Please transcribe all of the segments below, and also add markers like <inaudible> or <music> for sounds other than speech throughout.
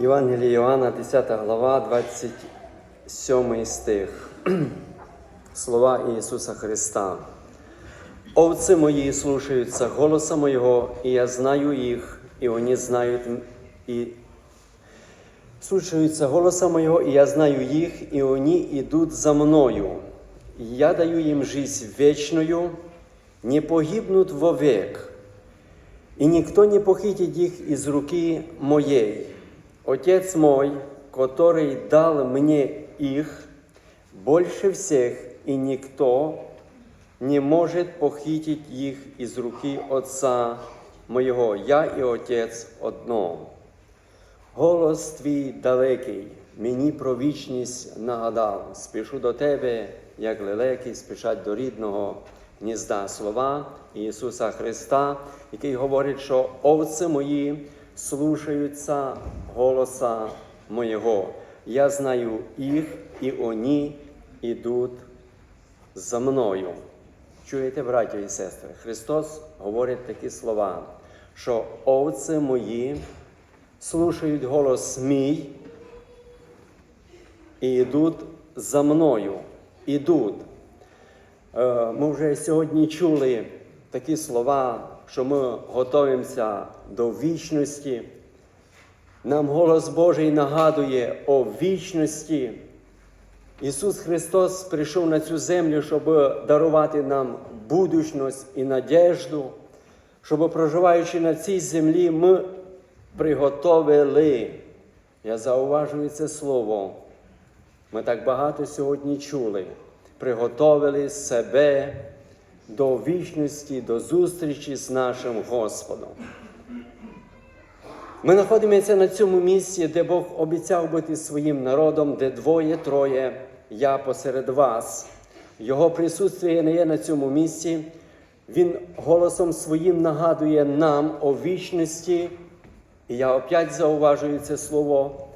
Євангеліє Іоанна, 10 глава, 27 стих. Слова Ісуса Христа. Овцы мои слушаются голоса моего, и я знаю их, и они знают, и слушаются голоса моего, и я знаю их, и они идут за мною. Я даю им жизнь вечную, не погибнут вовек, и никто не похитит их из руки моей. Отец мой, который дал мне их, больше всех, и никто не может похитить их из руки Отца моєго. Я і Отець одно. Голос твій далекий, мені про вічність нагадав. Спішу до тебе, як лелеки спішать до рідного гнізда слова Ісуса Христа, який говорить, що овці мої слушаються голоса моєго. Я знаю їх, і вони йдуть за мною. Чуєте, браті і сестри, Христос говорить такі слова, що овці мої слушають голос мій і йдуть за мною. Ідуть. Е, Ми вже сьогодні чули такі слова, що ми готуємося до вічності. Нам голос Божий нагадує о вічності. Ісус Христос прийшов на цю землю, щоб дарувати нам будучність і надежду, щоб проживаючи на цій землі, ми приготовили. Я зауважую це слово. Ми так багато сьогодні чули. Приготовили себе до вічності, до зустрічі з нашим Господом. Ми знаходимося на цьому місці, де Бог обіцяв бути своїм народом, де двоє-троє я посеред вас. Його присутствие не є на цьому місці. Він голосом своїм нагадує нам о вічності. І я опять зауважую це слово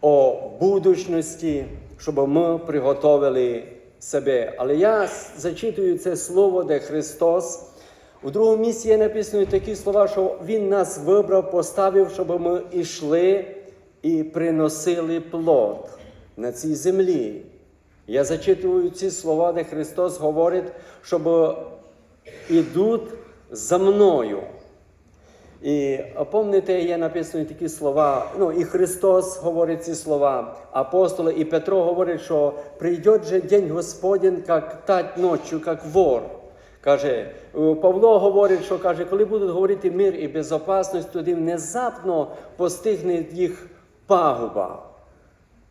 о будучності, щоб ми приготовили себе. Але я зачитую це слово, де Христос. У другому місці є написано такі слова, що Він нас вибрав, поставив, щоб ми йшли і приносили плод на цій землі. Я зачитую ці слова, де Христос говорить, щоб ідуть за мною. І пам'ятаєте, є написані такі слова. Ну і Христос говорить ці слова, апостоли, і Петро говорить, що прийде же день Господень, як тать ночі, як вор. Каже, Павло говорить, що каже, коли будуть говорити мир і безопасність, тоді внезапно постигне їх пагуба.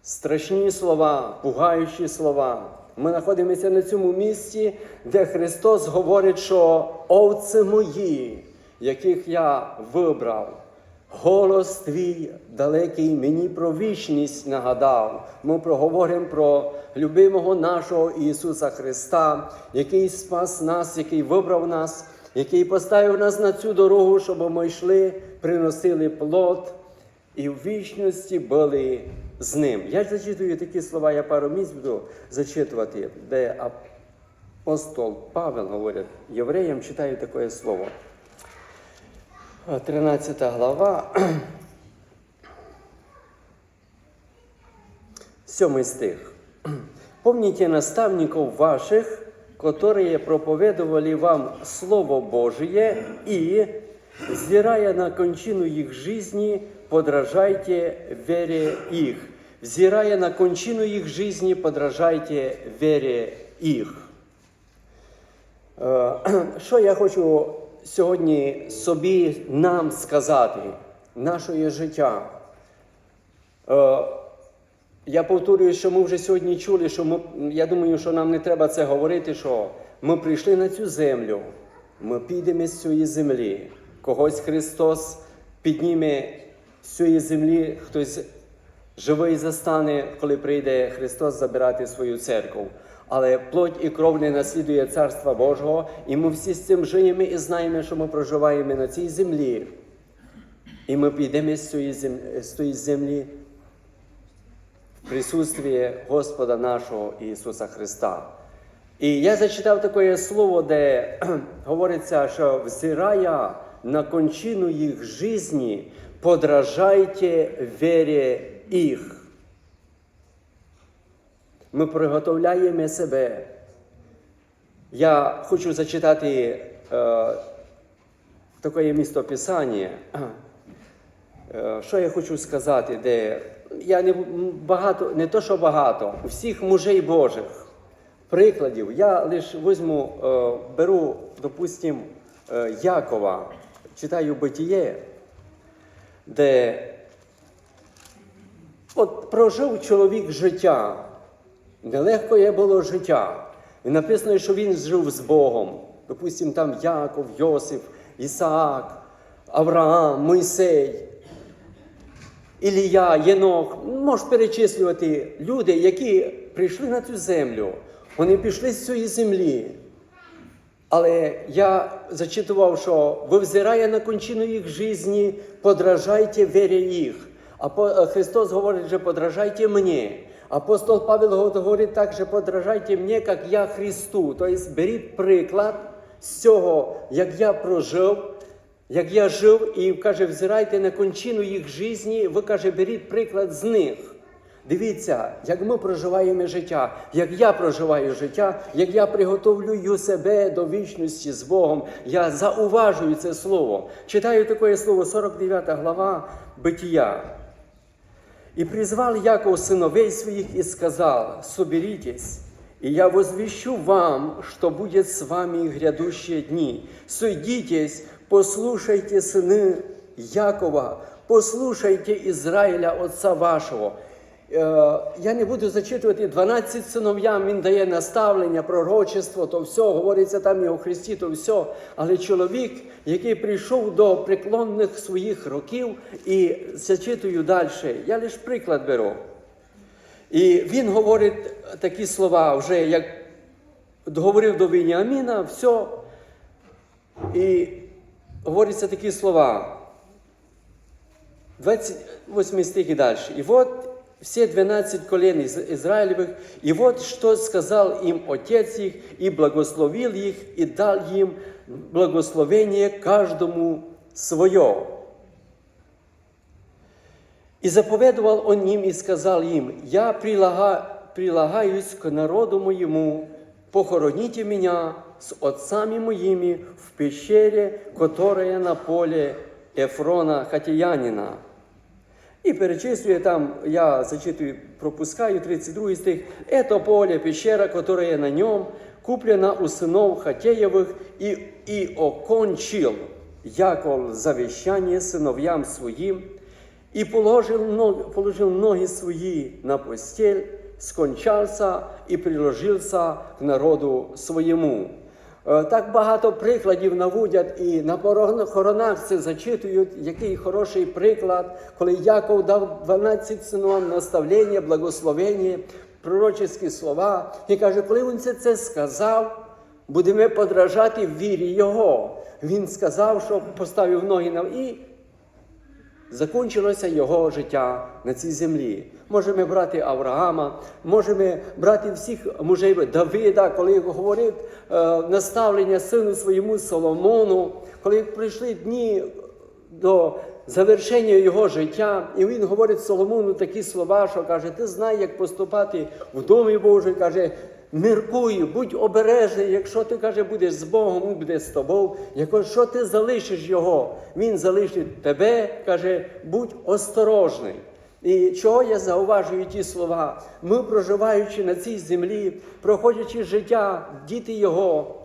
Страшні слова, пугаючі слова. Ми знаходимося на цьому місці, де Христос говорить, що овці мої, яких я вибрав. Голос твій далекий мені про вічність нагадав. Ми проговоримо про любимого нашого Ісуса Христа, який спас нас, який вибрав нас, який поставив нас на цю дорогу, щоб ми йшли, приносили плод і в вічності були з ним. Я зачитую такі слова, я пару місць буду зачитувати, де апостол Павел говорить, євреям читаю таке слово. 13 глава, 7 стих. Помните наставников ваших, которые проповедовали вам Слово Божие, и, взирая на кончину их жизни, подражайте вере их. Взирая на кончину их жизни, подражайте вере их. <clears throat> Що я хочу сьогодні собі нам сказати, наше життя? Е, Я повторюю, що ми вже сьогодні чули, що ми, я думаю, що нам не треба це говорити, що ми прийшли на цю землю, ми підемо з цієї землі. Когось Христос підніме з цієї землі, хтось живий застане, коли прийде Христос забирати свою церкву. Але плоть і кров не наслідує Царства Божого, і ми всі з цим живемо і знаємо, що ми проживаємо на цій землі. І ми підемо з цієї землі, з цієї землі в присутствие Господа нашого Ісуса Христа. І я зачитав таке слово, де <clears throat> говориться, що взирає на кончину їх житті, подражайте вірі їх. Ми приготовляємо себе. Я хочу зачитати е, таке містописання. Е, Що я хочу сказати, де я не багато, не то, що багато, всіх мужей Божих прикладів. Я лише візьму, е, беру, допустим, е, Якова, читаю Битіє, де от прожив чоловік життя. Нелегко є було життя. І написано, що він жив з Богом. Допустим, там Яков, Йосип, Ісаак, Авраам, Мойсей. Ілія, Єнох, можеш перечислювати люди, які прийшли на цю землю. Вони пішли з цієї землі. Але я зачитував, що ви взирає на кончину їх житті, подражайте вірі їх. А е, Христос говорить, що подражайте мені. Апостол Павел говорить так, що подражайте мені, як я Христу. Тобто беріть приклад з цього, як я прожив, як я жив, і каже, взирайте на кончину їх житті, ви каже, беріть приклад з них. Дивіться, як ми проживаємо життя, як я проживаю життя, як я приготовлюю себе до вічності з Богом. Я зауважую це слово. Читаю таке слово, 49 глава Бытия. И призвал Яков сыновей своих и сказал, соберитесь, и я возвещу вам, что будет с вами грядущие дни. Сойдитесь, послушайте сыны Якова, послушайте Израиля, отца вашого. Е, Я не буду зачитувати 12 синов'ям, він дає наставлення, пророчество, то все, говориться там і у Христі, то все. Але чоловік, який прийшов до преклонних своїх років, і зачитую далі, я лише приклад беру. І він говорить такі слова, вже як говорив до Веніаміна, все. І говориться такі слова. 28 стих и дальше. И вот все 12 колен из- Израилевых, и вот что сказал им Отец их, и благословил их, и дал им благословение каждому свое. И заповедовал он им и сказал им, я прилагаюсь к народу моему, похороните меня с отцами моими в пещере, которая на поле Ефрона Хатіянина. І перечислює там, я зачитую, пропускаю 32 стих. Это поле, пещера, которая на нем, куплена у сынов Хатеевых, и, и окончил Яков завещание сыновьям своим, и положил, ног- положил ноги свои на постель, скончался и приложился к народу своєму. Е, Так багато прикладів наводять і на похоронах це зачитують, який хороший приклад, коли Яков дав 12 синам наставлення, благословення, пророчі слова. І каже, коли він це, це сказав, будемо подражати в вірі Його. Він сказав, що поставив ноги на і Закінчилося його життя на цій землі. Можемо брати Авраама, можемо брати всіх мужей Давида, коли говорив е, наставлення сину своєму Соломону, коли прийшли дні до завершення його життя, і він говорить Соломону такі слова, що каже: Ти знай, як поступати в домі Божий, каже. Міркуй, будь обережний, якщо ти каже, будеш з Богом, буде з тобою. Якщо ти залишиш його, він залишить тебе, каже, будь осторожний. І чого я зауважую ті слова? Ми, проживаючи на цій землі, проходячи життя, діти Його,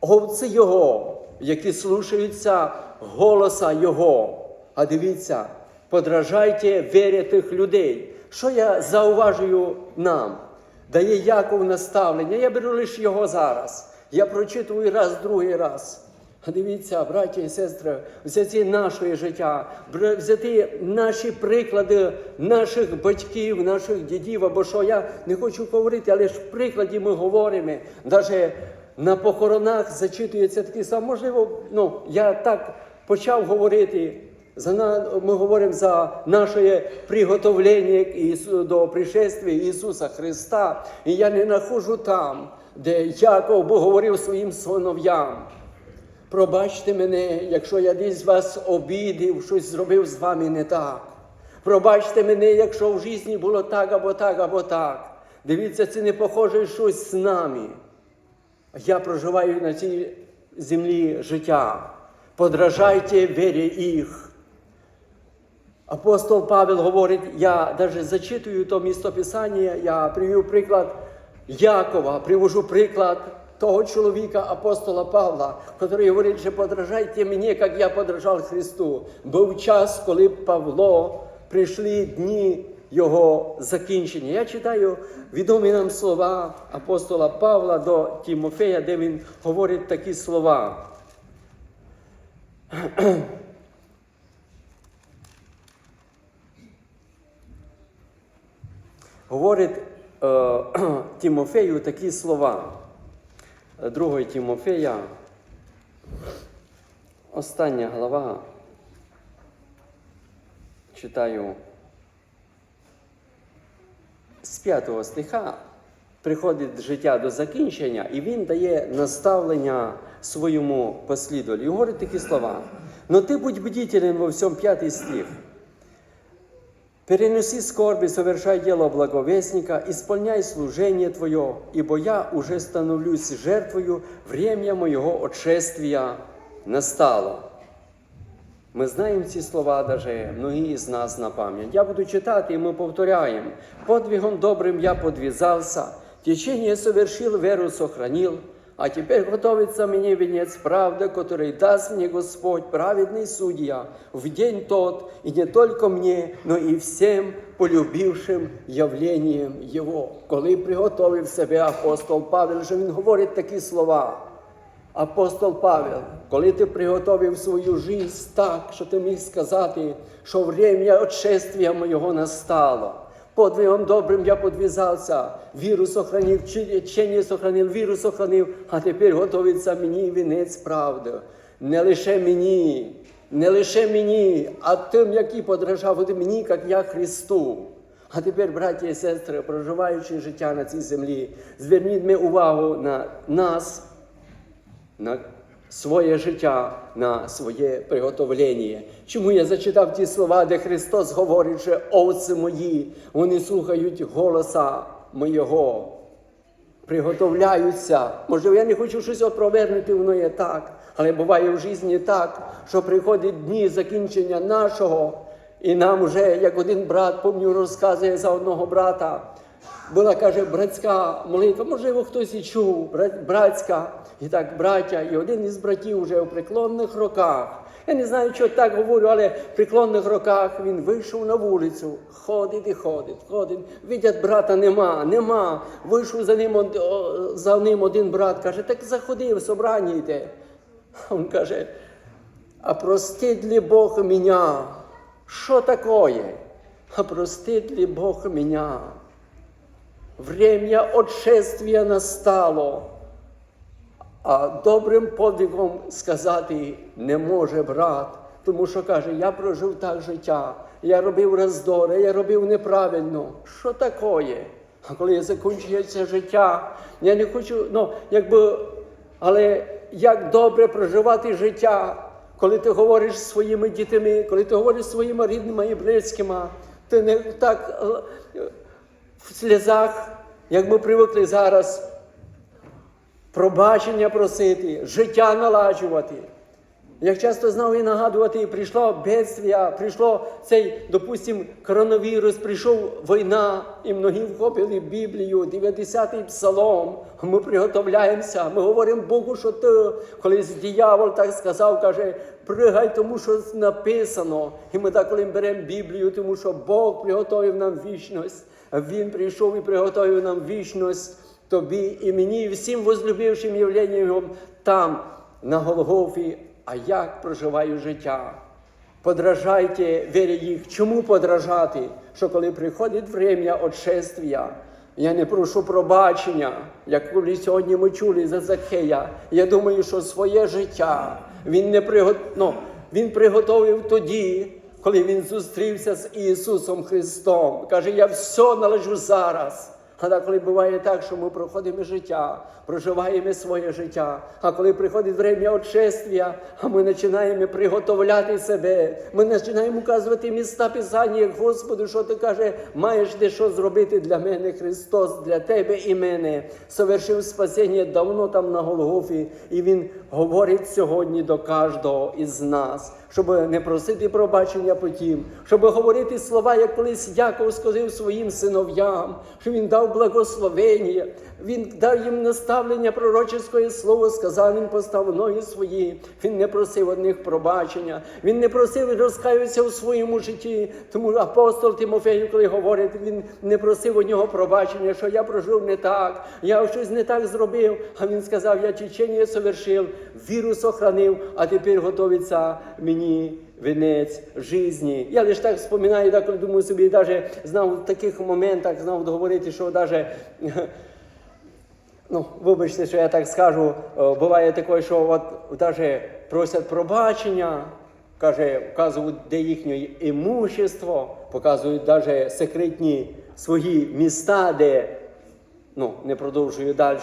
овці Його, які слушаються голоса Його. А дивіться, подражайте вірі тих людей. Що я зауважую нам? Дає Яков наставлення. Я беру лише його зараз. Я прочитую раз, другий раз. А дивіться, браті і сестри, взяти наше життя, взяти наші приклади наших батьків, наших дідів, або що я не хочу говорити, але ж в прикладі ми говоримо. Навіть на похоронах зачитується такі саме. Можливо, ну, я так почав говорити. За на, ми говоримо за наше приготовлення до пришествия Ісуса Христа. І я не нахожу там, де Яков Бог говорив своїм синов'ям. Пробачте мене, якщо я десь вас обідив, щось зробив з вами не так. Пробачте мене, якщо в житті було так або так, або так. Дивіться, це не похоже щось з нами. Я проживаю на цій землі життя. Подражайте вірі їх. Апостол Павел говорить, я навіть зачитую то місто Писання, я привів приклад Якова, привожу приклад того чоловіка, апостола Павла, який говорить, що подражайте мені, як я подражав Христу. Був час, коли Павло прийшли дні його закінчення. Я читаю відомі нам слова апостола Павла до Тімофея, де він говорить такі слова. Говорить е, <clears throat> Тімофею такі слова. Другої Тімофея, остання глава. Читаю з п'ятого стиха приходить життя до закінчення, і він дає наставлення своєму послідователю. І говорить такі слова. Но ти будь бдителен во всьому п'ятий стих. Переноси скорби, совершай дело благовестника, исполняй служение Твое, ибо я уже становлюсь жертвою, время моего отшествия настало. Ми знаємо ці слова, даже многі з нас на пам'ять. Я буду читати, і ми повторяємо. Подвигом добрым я подвязался, течение совершил, веру сохранил, а теперь готовится мне венец правды, который даст мне Господь, праведный судья, в день тот, и не только мне, но и всем полюбившим явлением Его. Коли приготовив себе апостол Павел, що він говорить такі слова. Апостол Павел, коли ти приготовив свою життя так, що ти міг сказати, що время отшествия моєго настало. Подвигом добрим я подвізався, віру сохранив, вчення сохранив, віру сохранив, а тепер готується мені вінець правди. Не лише мені, не лише мені, а тим, які подражав мені, як я Христу. А тепер, браті і сестри, проживаючи життя на цій землі, зверніть ми увагу на нас на своє життя, на своє приготовлення. Чому я зачитав ті слова, де Христос говорить, що овці мої, вони слухають голоса моєго, приготовляються. Можливо, я не хочу щось опровернути, воно є так. Але буває в житті так, що приходять дні закінчення нашого, і нам вже, як один брат, помню, розказує за одного брата. Була, каже, братська молитва, можливо, хтось і чув, братська, і так, браття, і один із братів вже у преклонних роках. Я не знаю, що так говорю, але в преклонних роках він вийшов на вулицю, ходить і ходить, ходить. Видять, брата нема, нема. Вийшов за ним, за ним один брат, каже, так заходи, в собрання йде. Він каже, а простить ли Бог меня? Що такое? А простить ли Бог меня? Время отшествия настало, а добрим подвигом сказати не може брат, тому що каже, я прожив так життя, я робив роздори, я робив неправильно. Що таке? А коли закінчується життя, я не хочу, ну, якби, але як добре проживати життя, коли ти говориш зі своїми дітьми, коли ти говориш зі своїми рідними і близькими, ти не так е, в сльозах, як ми привикли зараз, пробачення просити, життя наладжувати. Як часто знав і нагадувати, прийшло бедствія, прийшло цей, допустим, коронавірус, прийшов війна, і многі вхопили Біблію, 90-й псалом. Ми приготовляємося, ми говоримо Богу, що ти, колись диявол так сказав, каже, пригай, тому що написано. І ми так коли беремо Біблію, тому що Бог приготовив нам вічність. Він прийшов і приготовив нам вічність тобі і мені, і всім возлюбившим явленням там, на Голгофі. А як проживаю життя? Подражайте вірі їх. Чому подражати? Що коли приходить время отшествия, я не прошу пробачення, як коли сьогодні ми чули за Закхея. Я думаю, що своє життя він не пригот... ну, він приготовив тоді, коли він зустрівся з Ісусом Христом. Каже, я все належу зараз. А коли буває так, що ми проходимо життя, проживаємо своє життя. А коли приходить время отшествия, а ми починаємо приготовляти себе, ми починаємо указувати міста Писання, Господу, що ти каже, маєш де що зробити для мене, Христос, для тебе і мене. Совершив спасіння давно там на Голгофі, і Він говорить сьогодні до кожного із нас, щоб не просити пробачення потім, щоб говорити слова, як колись Яков сказав своїм синов'ям, що він дав благословення, він дав їм наставлення пророческое слово, сказав їм постав ноги свої. Він не просив одних пробачення, він не просив розкаюватися у своєму житті. Тому апостол Тимофею, коли говорить, він не просив у нього пробачення, що я прожив не так, я щось не так зробив. А він сказав, я течення совершив, віру сохранив, а тепер готовиться мені вінець житті. Я лише так вспоминаю, так, коли думаю собі, навіть знав в таких моментах, знав говорити, що навіть <laughs> Ну, вибачте, що я так скажу, е, буває таке, що от навіть просять пробачення, каже, вказують, де їхнє імущество, показують навіть секретні свої міста, де ну, не продовжую далі.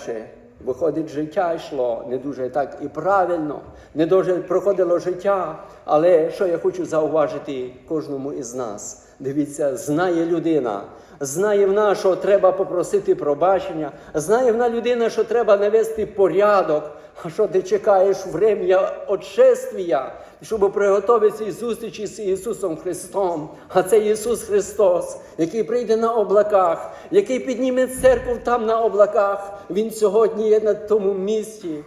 Виходить, життя йшло не дуже так і правильно, не дуже проходило життя. Але що я хочу зауважити кожному із нас? Дивіться, знає людина, знає вона, що треба попросити пробачення, знає вона людина, що треба навести порядок. А що ти чекаєш врем'я отшествія, щоб приготуватися і зустрічі з Ісусом Христом? А це Ісус Христос, який прийде на облаках, який підніме церкву там на облаках. Він сьогодні є на тому місці.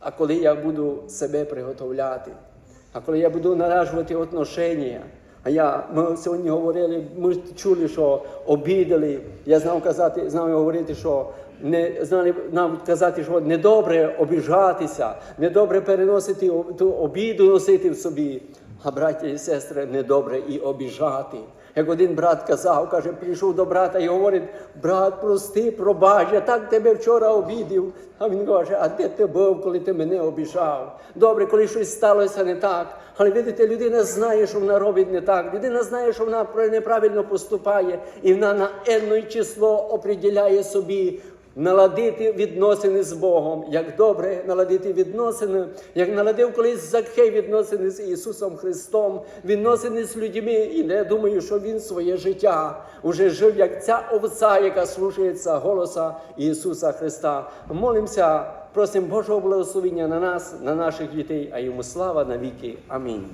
А коли я буду себе приготовляти, а коли я буду наражувати отношення, а я, ми сьогодні говорили, ми чули, що обідали. Я знав казати, знав говорити, що не знали нам казати, що недобре обіжатися, недобре переносити ту обіду носити в собі. А браття і сестри, недобре і обіжати. Як один брат казав, каже, прийшов до брата і говорить, брат, прости, пробач, я так тебе вчора обідів. А він каже, а де ти був, коли ти мене обіжав? Добре, коли щось сталося не так. Але видите, людина знає, що вона робить не так. Людина знає, що вона неправильно поступає, і вона на енне число оприділяє собі наладити відносини з Богом, як добре наладити відносини, як наладив колись Закхей відносини з Ісусом Христом, відносини з людьми. І я думаю, що він своє життя уже жив як ця овця, яка слушається голоса Ісуса Христа. Молимося, просимо Божого благословення на нас, на наших дітей, а йому слава навіки. Амінь.